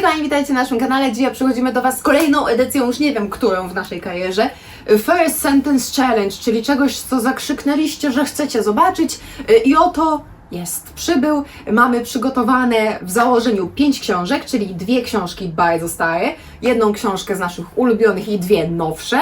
Hej kochani, witajcie na naszym kanale. Dzisiaj przychodzimy do Was z kolejną edycją, już nie wiem którą w naszej karierze. First Sentence Challenge, czyli czegoś, co zakrzyknęliście, że chcecie zobaczyć. Y, I oto jest, przybył. Mamy przygotowane w założeniu pięć książek, czyli dwie książki bardzo stare, jedną książkę z naszych ulubionych i dwie nowsze.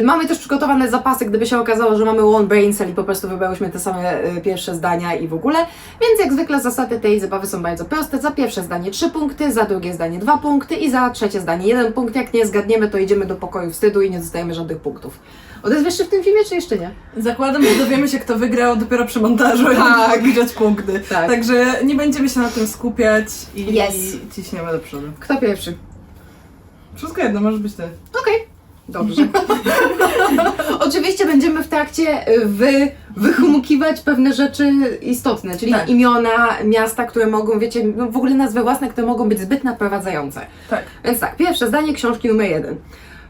Y, Mamy też przygotowane zapasy, gdyby się okazało, że mamy one brain cell i po prostu wybrałyśmy te same y, pierwsze zdania i w ogóle. Więc jak zwykle zasady tej zabawy są bardzo proste. Za pierwsze zdanie 3 punkty, za drugie zdanie 2 punkty i za trzecie zdanie 1 punkt. Jak nie zgadniemy, to idziemy do pokoju wstydu i nie dostajemy żadnych punktów. Odezwiesz się w tym filmie, czy jeszcze nie? Zakładam, że dowiemy się, kto wygrał dopiero przy montażu i Tak. tak. widać punkty. Tak. Także nie będziemy się na tym skupiać i Yes. ciśniemy do przodu. Kto pierwszy? Wszystko jedno, może być ty. Okej. Dobrze. Oczywiście będziemy w trakcie y, wy, wychumukiwać pewne rzeczy istotne, czyli Tak. imiona, miasta, które mogą, wiecie, no w ogóle nazwy własne, które mogą być zbyt naprowadzające. Tak. Więc tak, pierwsze zdanie książki numer jeden.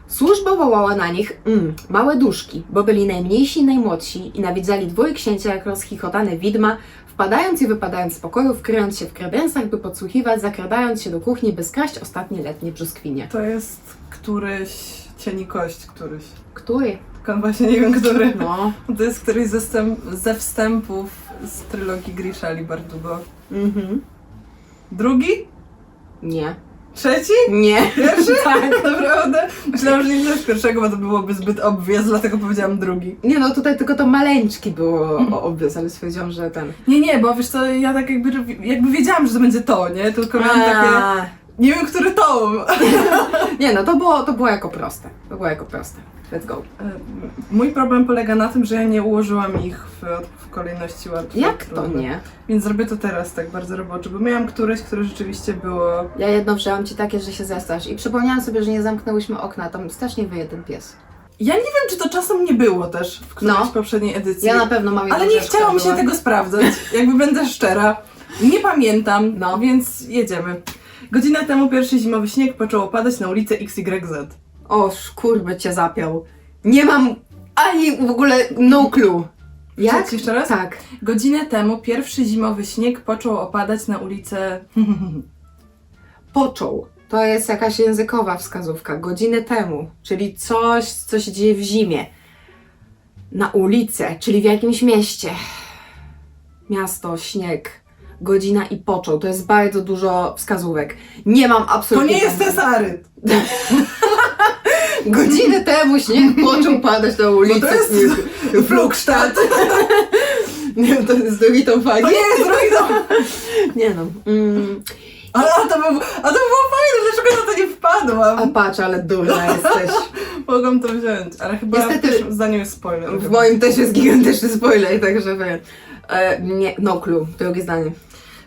Służba wołała na nich mm, małe duszki, bo byli najmniejsi i najmłodsi i nawidzali dwoje księcia jak rozchichotane widma, wpadając i wypadając z pokojów, kryjąc się w kredensach, by podsłuchiwać, zakradając się do kuchni, by skraść ostatnie letnie brzoskwinie. To jest któryś cieni kość, któryś. Który? Kon właśnie nie wiem, który. No. To jest któryś ze, wstęp, ze wstępów z trylogii Grisha Bardugo. Mhm. Drugi? Nie. Trzeci? Nie. Pierwszy? tak. Naprawdę? Myślałam, że nie wziąłeś pierwszego, bo to byłoby zbyt obvious, dlatego powiedziałam drugi. Nie no, tutaj tylko to maleńczki było o obvious, ale stwierdziłam, że ten... Nie, nie, bo wiesz co, ja tak jakby, jakby wiedziałam, że to będzie to, nie? Tylko miałam takie... Nie wiem, który tom. Nie no, to było, to było jako proste. To było jako proste. Let's go. Mój problem polega na tym, że ja nie ułożyłam ich w, w kolejności łatwych. Jak to nie? Więc zrobię to teraz tak bardzo roboczo, bo miałam któreś, które rzeczywiście było... Ja jedno wzięłam ci takie, że się zestrasz. I przypomniałam sobie, że nie zamknęłyśmy okna, tam strasznie wyje ten pies. Ja nie wiem, czy to czasem nie było też w którejś No. poprzedniej edycji. Ja na pewno mam Ale nie chciało mi się była- tego sprawdzać, jakby będę szczera. Nie pamiętam, No. więc jedziemy. Godzinę temu pierwszy zimowy śnieg począł opadać na ulicę XYZ. O, kurby cię zapiął. Nie mam ani w ogóle no clue. Jak? Jeszcze raz? Tak. Godzinę temu pierwszy zimowy śnieg począł opadać na ulicę... Począł. To jest jakaś językowa wskazówka. Godzinę temu. Czyli coś, co się dzieje w zimie. Na ulicę, czyli w jakimś mieście. Miasto, śnieg. Godzina i począł. To jest bardzo dużo wskazówek. Nie mam To absolutnie... nie jest Cezary! Godzinę temu śnieg począł padać na ulicę. Bo to jest Flugstadt! Nie wiem, to jest Dorito Fagi. To nie jest Druidą! Nie no. Mm, Ale a to, był, a to było fajne, dlaczego na to nie wpadłam? a patrz, ale durna jesteś. Mogłam to wziąć, ale chyba Niestety- w zdaniu jest spoiler. W moim też jest gigantyczny spoiler, także wiem. E, nie, no clue, drugie zdanie.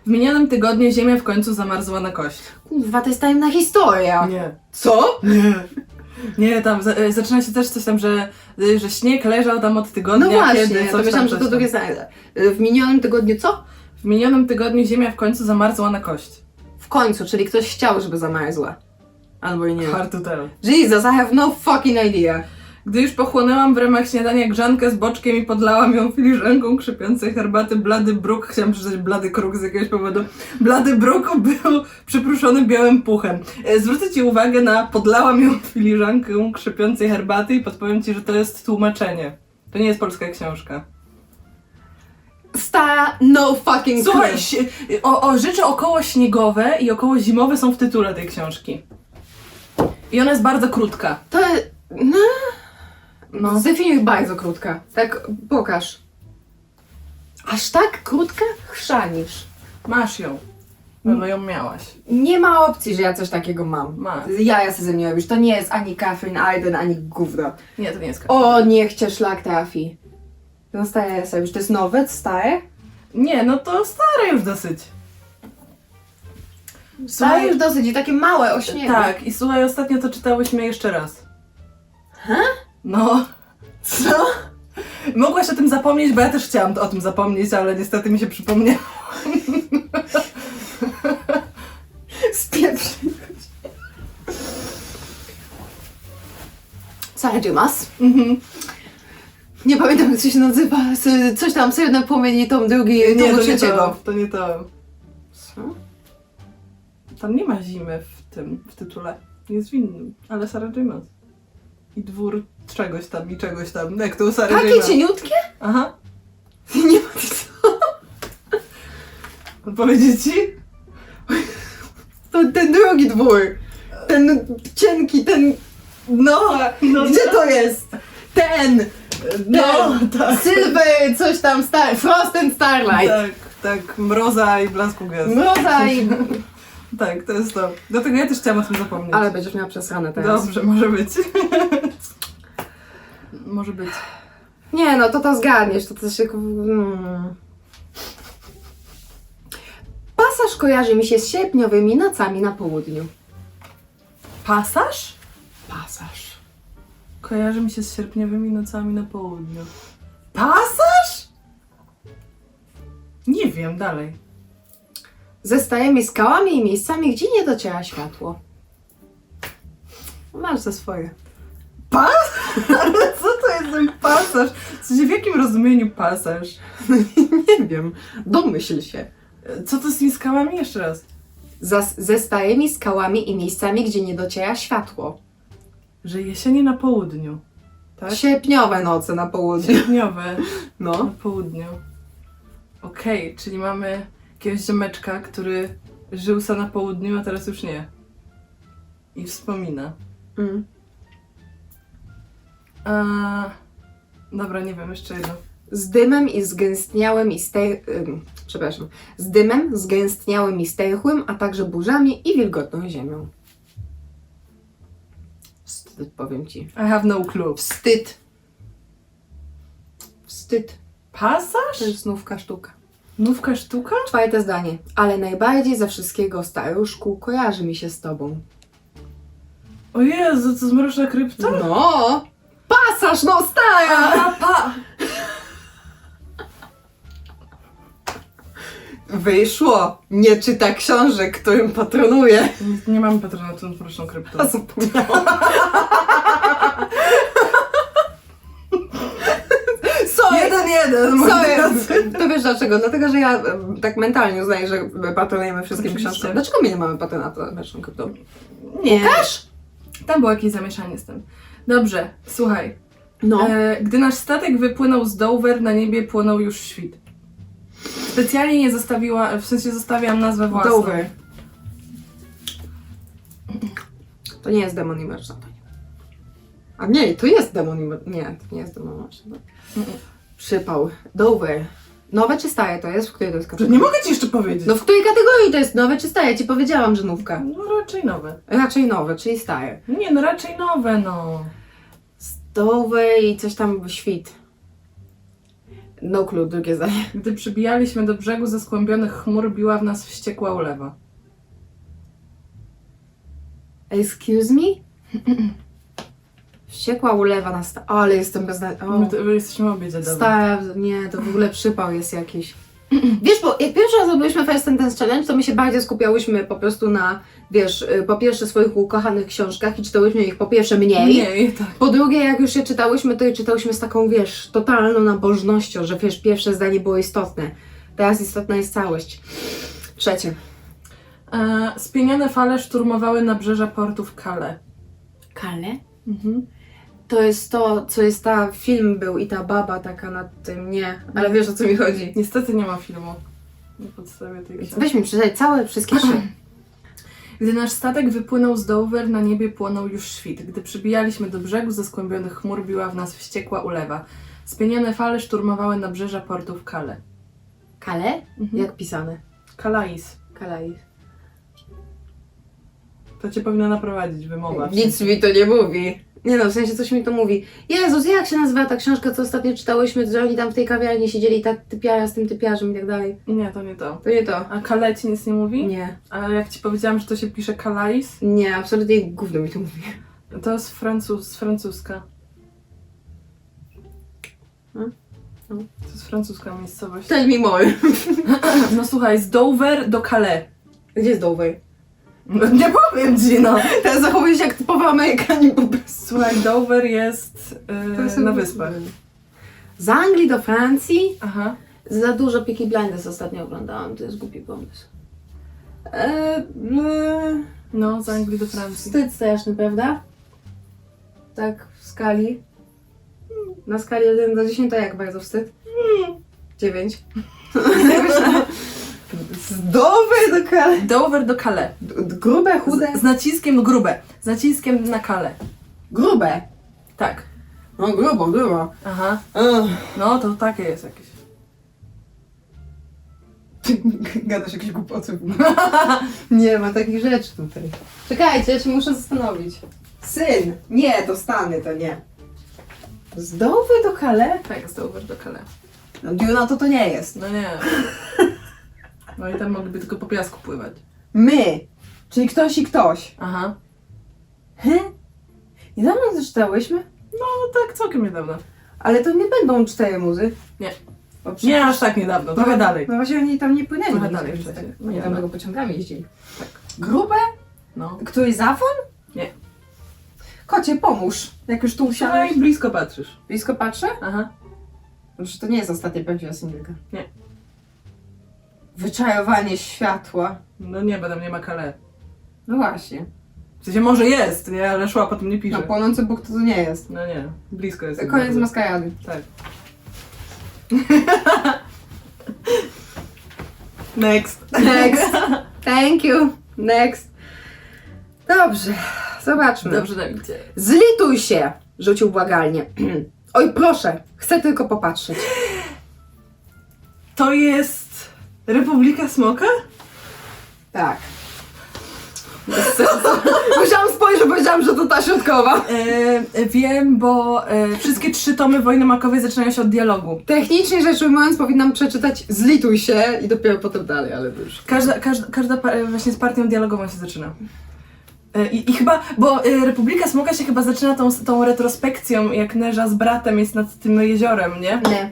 W minionym tygodniu ziemia w końcu zamarzła na kość. Kurwa, to jest tajemna historia. Nie. Co? Nie. Nie, tam za, e, zaczyna się też coś tam, że, e, że śnieg leżał tam od tygodnia, No właśnie, kiedy to coś myślałam, tam, że coś to tam. drugie zdanie. W minionym tygodniu co? W minionym tygodniu ziemia w końcu zamarzła na kość. W końcu, czyli ktoś chciał, żeby zamarzła. Albo i nie. Hard to tell. Jesus, I have no fucking idea. Gdy już pochłonęłam w ramach śniadania grzankę z boczkiem i podlałam ją filiżanką krzypiącej herbaty, blady bruk, chciałam przeczytać blady kruk z jakiegoś powodu, blady bruk był przypruszony białym puchem. E, Zwrócę Ci uwagę na podlałam ją filiżankę krzypiącej herbaty i podpowiem Ci, że to jest tłumaczenie. To nie jest polska książka. Stara, no fucking Słuchaj, o, o rzeczy około śniegowe i około zimowe są w tytule tej książki. I ona jest bardzo krótka. To no, no. Zdefiniuj bardzo krótka. Tak, pokaż. Aż tak krótka? Chrzanisz. Masz ją. Pewno ją miałaś. Nie ma opcji, że ja coś takiego mam. Masz. Ja ja sobie ze mnie robisz. To nie jest ani Catherine Aiden, ani gówno. Nie, to nie jest O, niech cię szlak trafi. No stare sobie, to jest nowe, stare? Nie, no to stare już dosyć. Stare już dosyć i takie małe o śniegu. Tak, i słuchaj, ostatnio to czytałyśmy jeszcze raz. Ha? No. Co? Mogłaś o tym zapomnieć, bo ja też chciałam o tym zapomnieć, ale niestety mi się przypomniało. Spieprz. Sarah Dumas. Mhm. Nie pamiętam jak to się nazywa. S- Coś tam, sobie jeden płomień i tom drugi, Nie, tomu to nie trzeciego. to. To nie to. Co? Tam nie ma zimy w tym, w tytule. Jest w innym, ale Sarah J. I dwór czegoś tam i czegoś tam. Jak to u J. Takie Maas. cieniutkie? Aha. Nie ma co. Odpowiedzieć ci? To ten drugi dwór. Ten cienki, ten... No, no gdzie to jest? Ten! No, Ten. tak. Silver, coś tam, star, Frost and Starlight. Tak, tak. Mroza i blasku gwiazd. Mroza i... Tak, to jest to. Dlatego ja też chciałam o tym zapomnieć. Ale będziesz miała przesrane teraz. Dobrze, może być. może być. Nie no, to to zgadniesz, to też jak... Hmm. Pasaż kojarzy mi się z sierpniowymi nocami na południu. Pasaż? Pasaż. Kojarzy mi się z sierpniowymi nocami na południu. Pasaż? Nie wiem, dalej. Ze stajemi skałami i miejscami, gdzie nie dociera światło. Masz za swoje. Pas? Ale co to jest ten pasaż? W sensie, w jakim rozumieniu pasaż? Nie wiem, domyśl się. Co to z tymi skałami? Jeszcze raz. Za, ze stajemi skałami i miejscami, gdzie nie dociera światło. Że jesienie na południu. Tak? Sierpniowe noce na południu. Sierpniowe na No. południu. Okej, czyli mamy jakiegoś ziomeczka, który żył se na południu, a teraz już nie. I wspomina. Mm. A... Dobra, nie wiem, jeszcze jedno. Z dymem i zgęstniałym i stej... ym, przepraszam. Z dymem, zgęstniałym i stęchłym, a także burzami i wilgotną ziemią. Wstyd, powiem ci. I have no clue. Wstyd. Wstyd. Pasaż? To jest znówka sztuka. Nówka sztuka? Czwarte zdanie. Ale najbardziej ze wszystkiego, staruszku, kojarzy mi się z tobą. O Jezu, co zmroczna krypta? No! Pasaż, no stara! A, pa! Wyszło! Nie czyta książek, którym patronuje. Nie, nie mamy patronatu nad mroczną kryptą. A zapomniałam. Sorry, Jeden, drodzy. sorry. To wiesz dlaczego? Dlatego, że ja tak mentalnie uznaję, że patronujemy wszystkim Oczywiście. książkom. Dlaczego my nie mamy patronatu nad mroczną kryptą? Nie. Łukasz? Tam było jakieś zamieszanie z tym. Dobrze, słuchaj. No. E, gdy nasz statek wypłynął z Dover, na niebie płonął już świt. Specjalnie nie zostawiła, w sensie zostawiam nazwę własną. Dover. To nie jest demon i nie. A nie, to jest demon i. Nie, to nie jest demon i. Przypał. Dover. Nowe czy stare to jest? W której to jest Że kategorii? nie mogę ci jeszcze powiedzieć. No w której kategorii to jest nowe czy stare? Ci powiedziałam, że nówka. No raczej nowe. Raczej nowe, czyli stare. Nie, no raczej nowe, no. Dover i coś tam świt. No clue, drugie zdanie. Gdy przybijaliśmy do brzegu ze skłębionych chmur, biła w nas wściekła ulewa. Excuse me? Wściekła ulewa na sta... Ale jestem bez... My, to, my jesteśmy obie dziadowe. Stara, nie, to w ogóle przypał jest jakiś. Wiesz, bo jak pierwszy raz robiliśmy First Sentence Challenge, to my się bardziej skupiałyśmy po prostu na, wiesz, y, po pierwsze swoich ukochanych książkach i czytałyśmy ich po pierwsze mniej. Mniej, tak. Po drugie, jak już je czytałyśmy, to je czytałyśmy z taką, wiesz, totalną nabożnością, że wiesz, pierwsze zdanie było istotne. Teraz istotna jest całość. Trzecie. E, spienione fale szturmowały nabrzeża portów Calais. Kale? Mhm. To jest to, co jest ta, film był i ta baba taka nad tym, nie, ale wiesz o co mi chodzi. Niestety nie ma filmu na podstawie tej książki. Weź mi przeczytaj całe, wszystkie trzy. Gdy nasz statek wypłynął z Dover, na niebie płonął już świt. Gdy przybijaliśmy do brzegu, ze skłębionych chmur biła w nas wściekła ulewa. Spienione fale szturmowały nabrzeża portów Calais. Kale? Mhm. Jak pisane? Calais. Kalai. To cię powinna naprowadzić wymowa. Nic mi to nie mówi. Nie no, w sensie coś mi to mówi. Jezus, jak się nazywa ta książka, co ostatnio czytałyśmy, że oni tam w tej kawiarni siedzieli, ta typiara z tym typiarzem i tak dalej. Nie, to nie to. To nie to. A Calais ci nic nie mówi? Nie. A jak ci powiedziałam, że to się pisze Calais, Nie, absolutnie gówno mi to mówi. to jest francuz, z francuska. Hmm? No. To jest francuska miejscowość. Tell me more. No słuchaj, z Dover do Calais. Gdzie jest Dover? No, nie powiem ci, no. Teraz zachowuję się jak typowy Amerykanin po prostu. Słuchaj, Dover jest, yy, na wyspach. Z Anglii do Francji? Aha. Za dużo Peaky Blinders ostatnio oglądałam, to jest głupi pomysł. E, e, No, z Anglii do Francji. wstyd straszny, prawda? Tak w skali. Na skali 1 do 10 to jak bardzo wstyd? 9. Z Dover do kale. Dover do Calais. Grube, chude. Z, z naciskiem grube. Z naciskiem na Calais. Grube. Tak. No grubo, grubo. Aha. Ugh. No, to takie jest jakieś. Gadasz jakieś głupoty. Nie ma takich rzeczy tutaj. Czekajcie, ja się muszę zastanowić. Syn! Nie, to Stany, to nie. Z Dowy do Kale? Tak, z Dover do Calais. No Duna to to nie jest. No nie. No i tam mogliby tylko po piasku pływać. My, czyli ktoś i ktoś. Aha. He? Niedawno to czytałyśmy, No tak, całkiem niedawno. ale to nie będą cztery muzy. Nie. Bo przecież- Nie aż tak niedawno, trochę dalej. No właśnie oni tam nie płynęli. Trochę dalej wcześniej. tak. Oni Nie, tam no. tylko pociągami jeździli. Tak. Grube? No. Któryś zafon? Nie. Kocie, pomóż. Jak już tu No usiadłeś. i blisko patrzysz. Blisko patrzę? Aha. Znaczy to nie jest ostatnia prawdziwa Sindryka. Nie. Wyczarowanie światła. No nie, bo tam nie ma Calais. No właśnie. W sensie może jest, nie? Ale szła potem nie pisze. No płonący Bóg to, nie jest. No nie, blisko jest. Koniec maskarady. Tak. Next. Next. Thank you. Next. Dobrze. Zobaczmy. Dobrze nam idzie. Zlituj się! Rzucił błagalnie. Oj, proszę. Chcę tylko popatrzeć. To jest Republika Smoka? Tak. Bez sensu. Musiałam spojrzeć, bo powiedziałam, że to ta środkowa. E, wiem, bo e, wszystkie trzy tomy Wojny Makowej zaczynają się od dialogu. Technicznie rzecz ujmując, powinnam przeczytać zlituj się i dopiero potem dalej, ale to już. Każda, każda, każda pa- e, właśnie z partią dialogową się zaczyna. E, I, I chyba, bo e, Republika Smoka się chyba zaczyna tą, tą retrospekcją, jak Neża z bratem jest nad tym jeziorem, nie? Nie.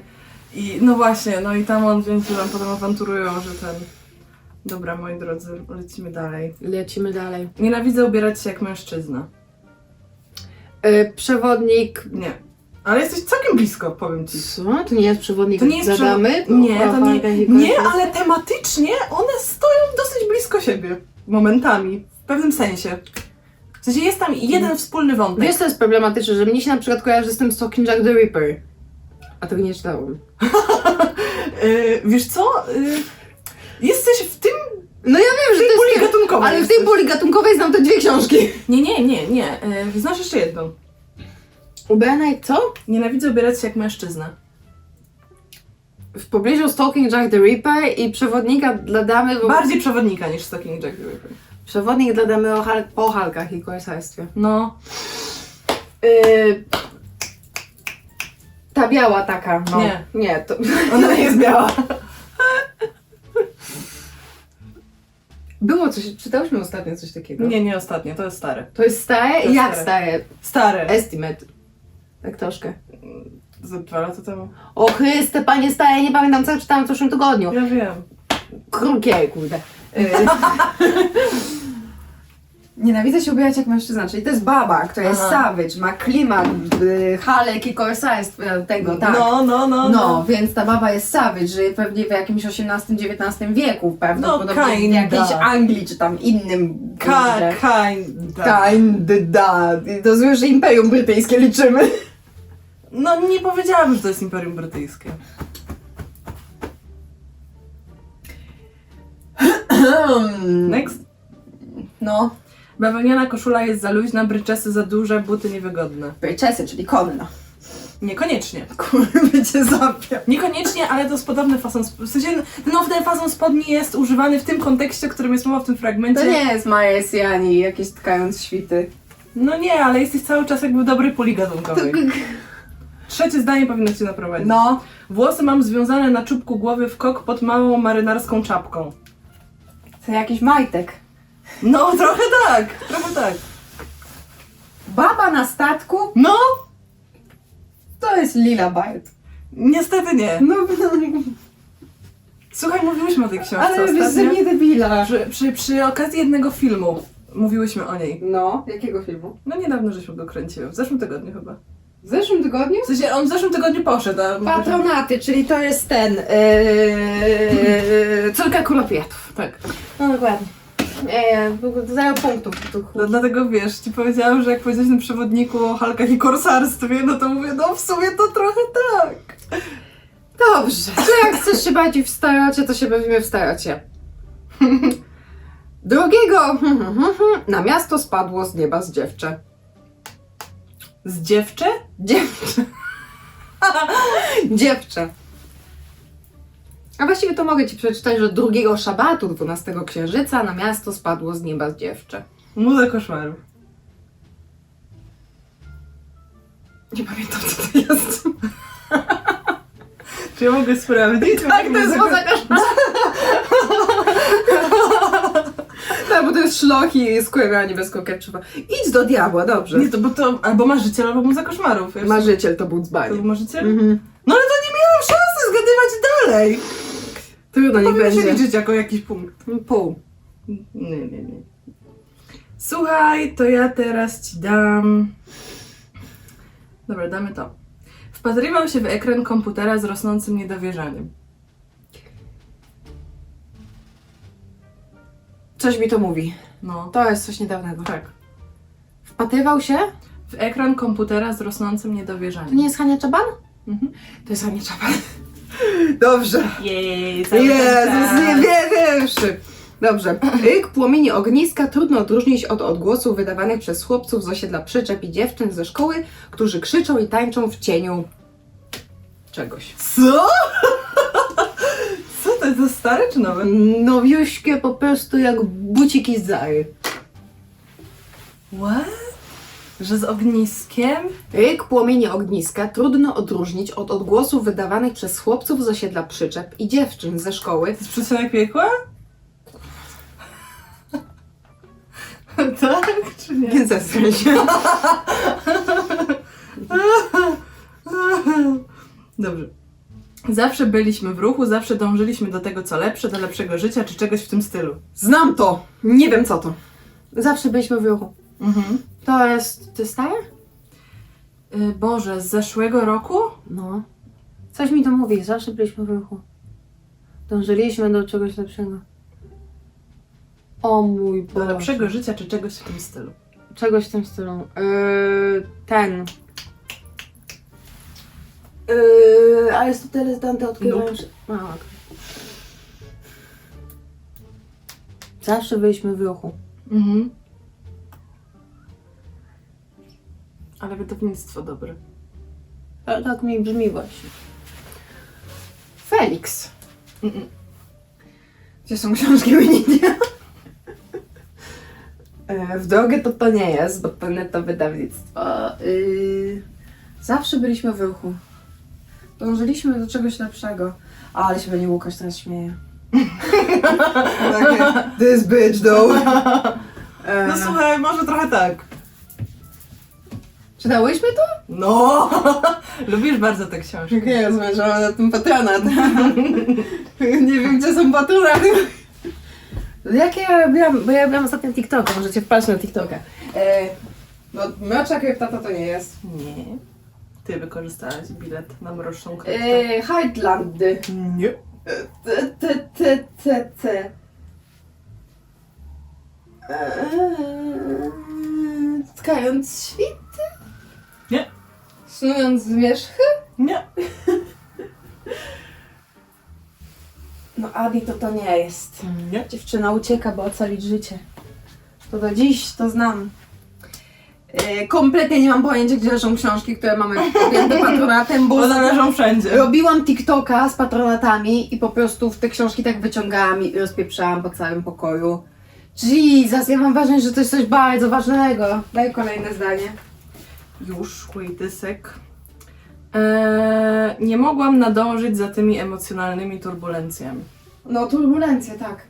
I no właśnie, no i tam on więc tam potem awanturują, że ten. Dobra, moi drodzy, lecimy dalej. Lecimy dalej. Nienawidzę ubierać się jak mężczyzna. Y, przewodnik. Nie. Ale jesteś całkiem blisko, powiem ci. Co? To nie jest przewodnik To nie jest zadamy? przewo- Nie, to nie, nie, ale tematycznie one stoją dosyć blisko siebie. Momentami. W pewnym sensie. W sensie jest tam jeden wspólny wątek. Wiesz, co jest problematyczne, że mnie się na przykład kojarzy z tym Stalking Jack the Ripper. A tego nie czytałam. Y, wiesz co? Y, jesteś w tym. No ja wiem, że tej to puli jest... gatunkowej Ale w jesteś. tej puli gatunkowej znam te dwie książki. Nie, nie, nie, nie. Y, znasz jeszcze jedną. Ubrana jak co? Nienawidzę ubierać się jak mężczyzna. W pobliżu Stalking Jack the Ripper i przewodnika dla damy... Bo... Bardziej przewodnika niż Stalking Jack the Ripper. Przewodnik dla damy o hal... po halkach i korsarstwie. No, Yy... Ta biała taka, no. Nie. Nie, to... ona nie jest biała. Było coś, czytałyśmy ostatnio coś takiego. Nie, nie ostatnio, to jest stare. To jest stare? To Jak stare. stare? Stare. Estimate. Tak troszkę. Z dwa lata temu. O Chryste, panie stare, nie pamiętam co czytałam w zeszłym tygodniu. Ja wiem. Krukiej, kurde. Yy. Nienawidzę się ubierać jak mężczyzna, czyli to jest baba, która jest Aha. savage, ma klimat, yy, halek i korsarstw yy, tego, tak. No, no, no. No, więc ta baba jest savage, żyje pewnie w jakimś XVIII-XIX wieku, prawdopodobnie No, w kinda. jakiejś Anglii, czy tam innym. Ka, kurde. kinda. Kinda. I To że Imperium Brytyjskie liczymy. No, nie powiedziałabym, że to jest Imperium Brytyjskie. Next. No, Bawełniana koszula jest za luźna, bryczesy za duże, buty niewygodne. Bryczesy, czyli konna. Niekoniecznie. Kurwa cię zapię. Niekoniecznie, ale to jest podobny fason. sp- W sensie, no, ten fason spodni jest używany w tym kontekście, o którym jest mowa w tym fragmencie. To nie jest Maja Siani, jakieś tkając świty. No nie, ale jesteś cały czas jakby puli gatunkowej. Trzecie zdanie powinno cię naprowadzić. No, Włosy mam związane na czubku głowy w kok pod małą marynarską czapką. to jakiś majtek. No, trochę tak, trochę tak. Baba na statku No, to jest Lila Bite. niestety nie. No, Słuchaj, mówiłyśmy o tej książce ale wiesz, że ostatnio. mnie debila. Przy, przy, przy okazji jednego filmu mówiłyśmy o niej. No, jakiego filmu? No niedawno żeśmy go kręciły, w zeszłym tygodniu chyba. W zeszłym tygodniu? W sensie on w zeszłym tygodniu poszedł, a... Patronaty, czyli to jest ten. Yy, córka królowiatów. Tak. No dokładnie. Nie, zero punktów. No, dlatego wiesz, ci powiedziałam, że jak powiedziałeś na przewodniku o halkach i korsarstwie, no to mówię, no w sumie to trochę tak. Dobrze, to jak chcesz się bardziej w starocie, to się bawimy w starocie. Drugiego na miasto spadło z nieba z dziewczę. Z dziewczę? Dziewczę. Dziewczę. A właściwie to mogę Ci przeczytać, że drugiego szabatu 12 księżyca na miasto spadło z nieba dziewczę. Muza koszmarów. Nie pamiętam co to jest. Czy ja mogę sprawdzić? Tak, to jest poza Tak, bo to jest szloch i skóra niebieską ketchupa. Idź do diabła, dobrze. Nie, to bo to albo marzyciel, albo muza koszmarów. Ja Marzyciel to był To dzbanie. był marzyciel? Mhm. No ale to nie miałam szansy zgadywać dalej. Trudno, niech Powinien się będzie. liczyć jako jakiś punkt. Pół. Nie, nie, nie. Słuchaj, to ja teraz ci dam. Dobra, damy to. Wpatrywał się w ekran komputera z rosnącym niedowierzaniem. Coś mi to mówi. No, To jest coś niedawnego. tak. Wpatrywał się? W ekran komputera z rosnącym To niedowierzaniem. nie jest Hania Czaban? Mhm. To jest Hania Czaban. Dobrze. Jej, Jezus, nie wierzę! Dobrze. Ryk płomieni ogniska trudno odróżnić od odgłosów wydawanych przez chłopców z osiedla przyczep i dziewczyn ze szkoły, którzy krzyczą i tańczą w cieniu czegoś. Co? Co to jest za stare czy nowe? Nowiuśkie po prostu jak buciki z Zary. What? Że z ogniskiem? Ryk płomieni ogniska trudno odróżnić od odgłosów wydawanych przez chłopców z osiedla przyczep i dziewczyn ze szkoły, To jest przystanek piekła? tak czy nie? więc zestrań się. Dobrze. Zawsze byliśmy w ruchu, zawsze dążyliśmy do tego, co lepsze, do lepszego życia, czy czegoś w tym stylu. Znam to. Nie wiem co to. Zawsze byliśmy w ruchu. Mhm. To jest... To jest stare? Y, Boże, z zeszłego roku? No. Coś mi to mówi. Zawsze byliśmy w ruchu. Dążyliśmy do czegoś lepszego. O mój Do Boże. lepszego życia, czy czegoś w tym stylu. Czegoś w tym stylu. Yy, ten. Yy, Arystoteles, Dante odkrywają... Nope. że- A, okej. Zawsze byliśmy w ruchu. Mhm. Ale wydawnictwo dobre. A tak mi brzmi właśnie. Felix. Gdzie są książki Wininia? E, W drogę to to nie jest, bo nie to wydawnictwo. Yy, zawsze byliśmy w ruchu. Dążyliśmy do czegoś lepszego. A, ale się będzie Łukasz teraz śmieje. Takie, This bitch though. E, No słuchaj, może trochę tak. Czytałyśmy to? No! Lubisz bardzo te książki. Nie, zmierzałam na tym patronat. nie wiem, gdzie są patronaty. Jakie ja robiłam, bo ja robiłam ostatnio TikToka, możecie wpaść na TikToka. E, no, mrocza kryptata to nie jest. Nie. Ty wykorzystałaś bilet na mroczną kryptę. E, Heightlandy. Nie. T, t, t, t, t. Eee, Tkając świty? Snując zmierzchy? Nie. No Adi to to nie jest. Nie. Dziewczyna ucieka, by ocalić życie. To do dziś to znam. Yy, kompletnie nie mam pojęcia, gdzie leżą książki, które mamy objęte patronatem, bo Bo należą wszędzie. robiłam TikToka z patronatami i po prostu w te książki tak wyciągałam i rozpieprzałam po całym pokoju. Jesus, ja mam wrażenie, że to jest coś bardzo ważnego. Daj kolejne zdanie. Już, sec. Eee, nie mogłam nadążyć za tymi emocjonalnymi turbulencjami. No, turbulencje, tak.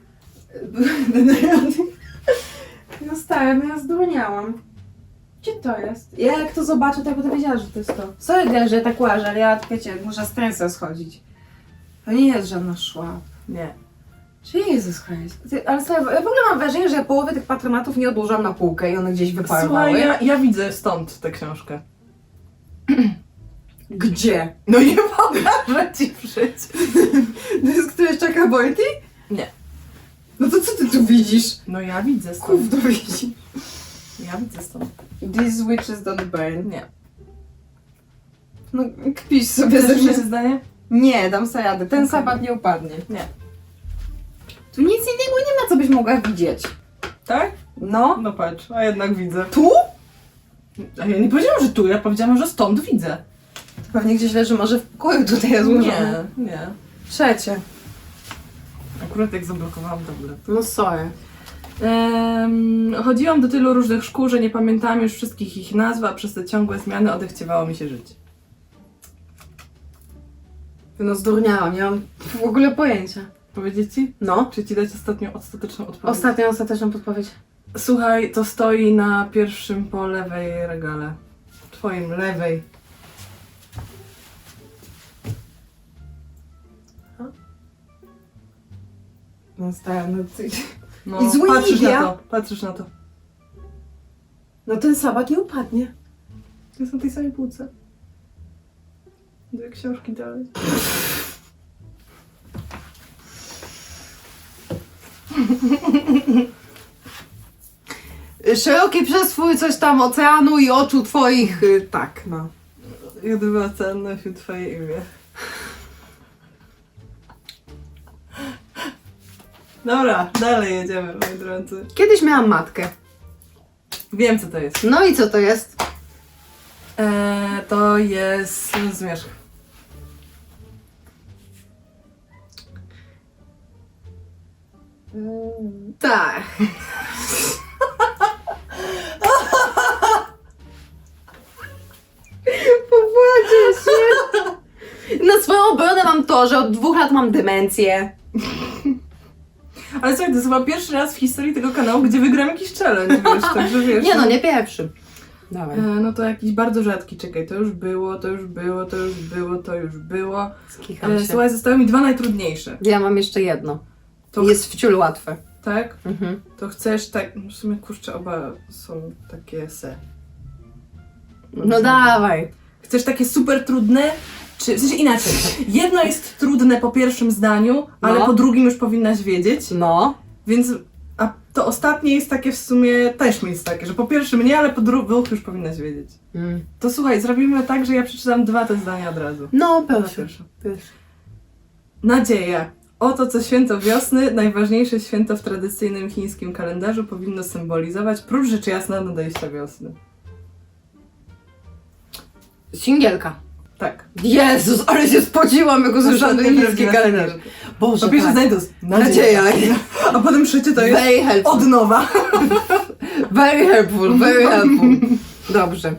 No stare, no ja zdurniałam. Gdzie to jest? Ja jak to zobaczę, to ja będę wiedziała, że to jest to. Sorry, Del, że ja tak łażę, ale ja, wiecie, muszę stresem schodzić. To nie jest żadna szła. Nie. Jezus Chrystus. Ty, Ale słuchaj, ja w ogóle mam wrażenie, że ja połowę tych patronatów nie odłożyłam na półkę i one gdzieś wyparowały. Słuchaj, ja, ja widzę stąd tę książkę. Gdzie? No nie pokażę ci życiu. To jest któryś czeka Wojty? Nie. No to co ty tu widzisz? No ja widzę stąd. Gówno widzi. Ja widzę stąd. These witches don't burn. Nie. No kpisz sobie ze mnie. zdanie? Nie, dam sobie radę. Ten sabat nie upadnie. Nie. Tu nic innego nie ma, co byś mogła widzieć. Tak? No. No patrz, a jednak widzę. Tu? A ja nie powiedziałam, że tu, ja powiedziałam, że stąd widzę. To pewnie gdzieś leży może w pokoju tutaj jest złożone. Nie, nie. Trzecie. Akurat jak zablokowałam tablet. No sorry. Chodziłam do tylu różnych szkół, że nie pamiętałam już wszystkich ich nazw, a przez te ciągłe zmiany odechciewało mi się żyć. No zdurniałam, nie mam w ogóle pojęcia. Powiedzieć ci? No. Czy ci dać ostatnią, ostateczną odpowiedź? Ostatnią, ostateczną podpowiedź. Słuchaj, to stoi na pierwszym po lewej regale. Twoim lewej. No stara, no ty... No, I z patrzysz Wikipedia? na to, patrzysz na to. No ten sabat nie upadnie. To jest na tej samej półce. Dwie książki dalej. Szeroki przeswój coś tam oceanu i oczu twoich, y, tak, no. Jedyna cenność w twoje imię. Dobra, dalej jedziemy, moi drodzy. Kiedyś miałam matkę. Wiem, co to jest. No i co to jest? Eee, to jest zmierzch. Tak. Popłaczę się. Na swoją obronę mam to, że od dwóch lat mam demencję. Ale słuchaj, to jest chyba pierwszy raz w historii tego kanału, gdzie wygram jakiś challenge, wiesz, także wiesz. Nie no, nie pierwszy. Dawaj. E, no to jakiś bardzo rzadki, czekaj, to już było, to już było, to już było, to już było. Skicham E, się. słuchaj, zostały mi dwa najtrudniejsze. Ja mam jeszcze jedno. To Jest wciul łatwe. tak? Mhm. To chcesz tak, w sumie kurczę, oba są takie se. No dawaj. Chcesz takie super trudne, czy w sensie inaczej. Jedno jest trudne po pierwszym zdaniu, ale No. po drugim już powinnaś wiedzieć, No. więc a to ostatnie jest takie w sumie też mi jest takie, że po pierwszym nie, ale po dwóch już powinnaś wiedzieć. Mm. To słuchaj, zrobimy tak, że ja przeczytam dwa te zdania od razu. No, Na pierwsze. Nadzieja. Oto co święto wiosny, najważniejsze święto w tradycyjnym chińskim kalendarzu powinno symbolizować, prócz rzecz jasna, nadejścia wiosny. Singielka. Tak. Jezus, ale się spodziłam, jak usłyszałam ten chiński kalendarz. Boże, Po pierwsze tak. znajdus. Nadzieja. A potem trzecie to jest Very helpful. od nowa. Very helpful, very helpful. Dobrze.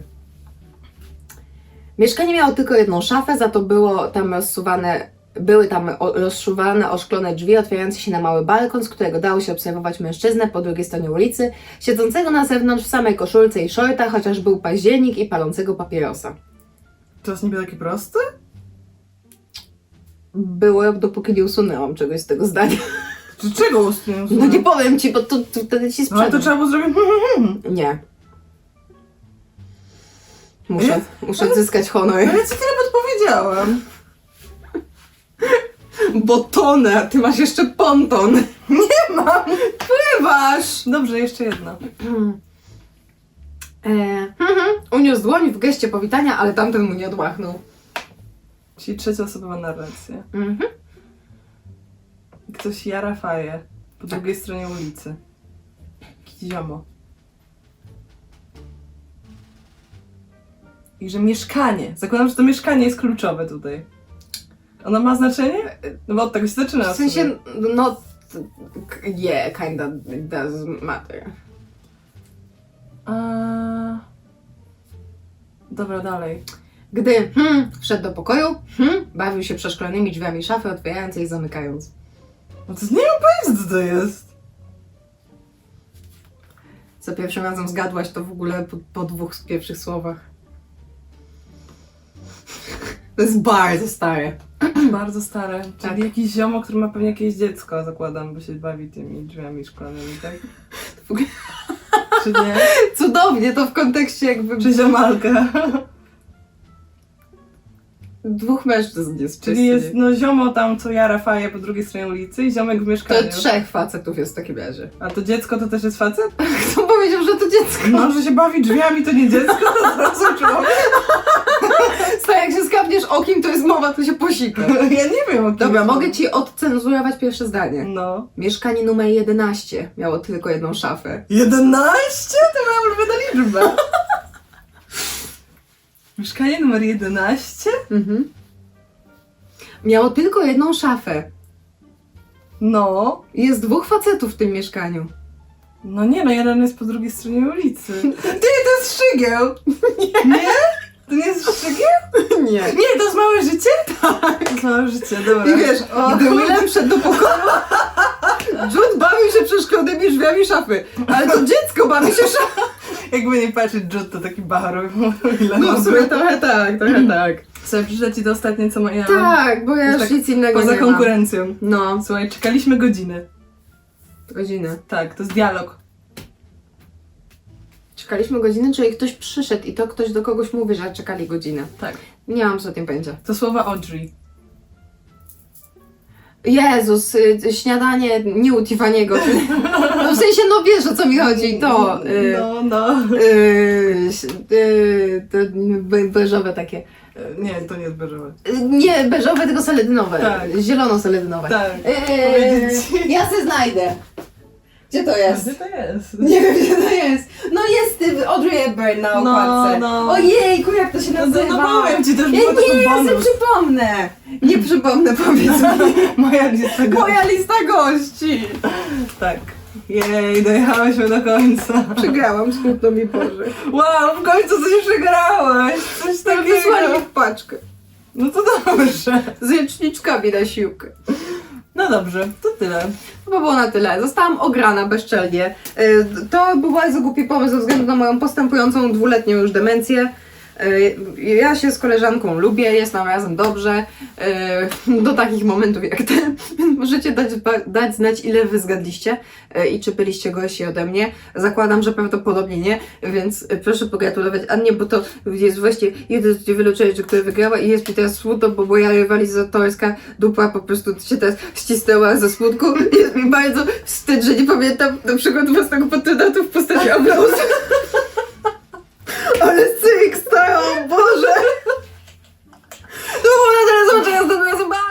Mieszkanie miało tylko jedną szafę, za to było tam rozsuwane, były tam rozszuwane oszklone drzwi otwierające się na mały balkon, z którego dało się obserwować mężczyznę po drugiej stronie ulicy, siedzącego na zewnątrz w samej koszulce i shortach, chociaż był październik i palącego papierosa. To jest niby takie proste? Było, dopóki nie usunęłam czegoś z tego zdania. Czy czego ustnie? No nie powiem ci, bo to, to wtedy ci No, ale to sprzedam. trzeba było zrobić. Nie. Muszę, muszę odzyskać honor. Ale ci tyle podpowiedziałam. Bo tonę, a ty masz jeszcze ponton. Nie mam. Pływasz! Dobrze, jeszcze jedno. E, mhm. Uniósł dłoń w geście powitania, ale tamten mu nie odmachnął. Czyli trzecioosobowa narracja. Mhm. Ktoś jara faję po drugiej stronie ulicy. Jakiś ziomo. I że mieszkanie. Zakładam, że to mieszkanie jest kluczowe tutaj. Ono ma znaczenie? No bo od tego się zaczyna. W sensie, no... Yeah, kinda does matter. A... Dobra, dalej. Gdy hmm, wszedł do pokoju, hmm, bawił się przeszklonymi drzwiami szafy, otwierając je i zamykając. No to nie mam pojęcia, co to jest. Za pierwszym razem zgadłaś to w ogóle po, po dwóch z pierwszych słowach. To jest bardzo stare. Bardzo stare. Czyli Tak. jakiś ziomo, który ma pewnie jakieś dziecko, zakładam, bo się bawi tymi drzwiami szklanymi, tak? Czy nie? Cudownie to w kontekście jakby... Czy ziomalka? Dwóch mężczyzn jest Czyli jest no ziomo tam, co jara faje po drugiej stronie ulicy i ziomek w To mieszkaniu. trzech facetów jest w takim razie. A to dziecko to też jest facet? Kto powiedział, że to dziecko? No, że się bawi drzwiami, to nie dziecko, to teraz człowiek. Stary, jak się skapniesz o kim to jest mowa, to się posika. Ja nie wiem o kim Dobra, jest mogę mowa. ci odcenzurować pierwsze zdanie. No. Mieszkanie numer 11 miało tylko jedną szafę. 11? To moja ulubiona liczba. Mieszkanie numer 11? Mhm. Miało tylko jedną szafę. No. Jest dwóch facetów w tym mieszkaniu. No nie, no jeden jest po drugiej stronie ulicy. Ty, to jest szygieł! Nie? To nie jest szygieł? Nie. Nie, to jest małe życie? Tak. To jest małe życie, dobra. I wiesz, o, gdy Willem wszedł do pokoju, Jude bawił się przeszklonymi drzwiami szafy. Ale to dziecko bawi się szafą. jakby nie patrzeć, Jude to taki bacharowy. No w sumie trochę tak, trochę tak. Chcę przeczytać ci to ostatnie, co miałam. Tak, bo ja Już tak nic innego Poza nie mam. konkurencją. No, Słuchaj, czekaliśmy godzinę. godzinę. Tak, to jest dialog. Czekaliśmy godziny, czyli ktoś przyszedł i to ktoś do kogoś mówi, że czekali godzinę. Tak. Nie mam co o tym pojęcia. To słowa Audrey. Jezus, y, śniadanie nie u Tiffany'ego. No w sensie, no wiesz o co mi chodzi, to... Y, No, no. y, y, to be- beżowe takie. E, Nie, to nie jest beżowe. Y, Nie beżowe, tylko seledynowe. Tak. Zielono-seledynowe. Tak. Y, Powiedzieć ja se znajdę. Gdzie to jest? Gdzie to jest? Nie wiem, gdzie to jest. No jest y, Audrey Hepburn na No, okładce. no. Ojejku, jak to się No, nazywa? no powiem ci, to już Ja nie, ja sobie przypomnę. Nie przypomnę, powiedz mi. Moja lista go- Moja lista gości. Tak. Jej, dojechałyśmy do końca. Przegrałam, smutno mi Boże. Wow, w końcu coś przegrałaś. Coś Tak takiego. wysłali mi w paczkę. No to dobrze. Z jeczniczkami na siłkę. No dobrze, to tyle. Chyba było na tyle. Zostałam ograna bezczelnie. Y, To był bardzo głupi pomysł ze względu na moją postępującą dwuletnią już demencję. Y, Ja się z koleżanką lubię, jest nam razem dobrze. y, Do takich momentów jak ten. Możecie dać, dać znać, ile wy zgadliście y, i czy byliście gorsi ode mnie. Zakładam, że prawdopodobnie nie, więc proszę pogratulować Annie, bo to jest właśnie jeden z niewielu rzeczy, które wygrała i jest mi teraz smutno, bo moja rywalizatorska dupa po prostu się teraz ścisnęła ze smutku. Jest mi bardzo wstyd, że nie pamiętam na przykład własnego patenatu Ale syk, stają, Boże! No, ona teraz zobaczy następnym razem.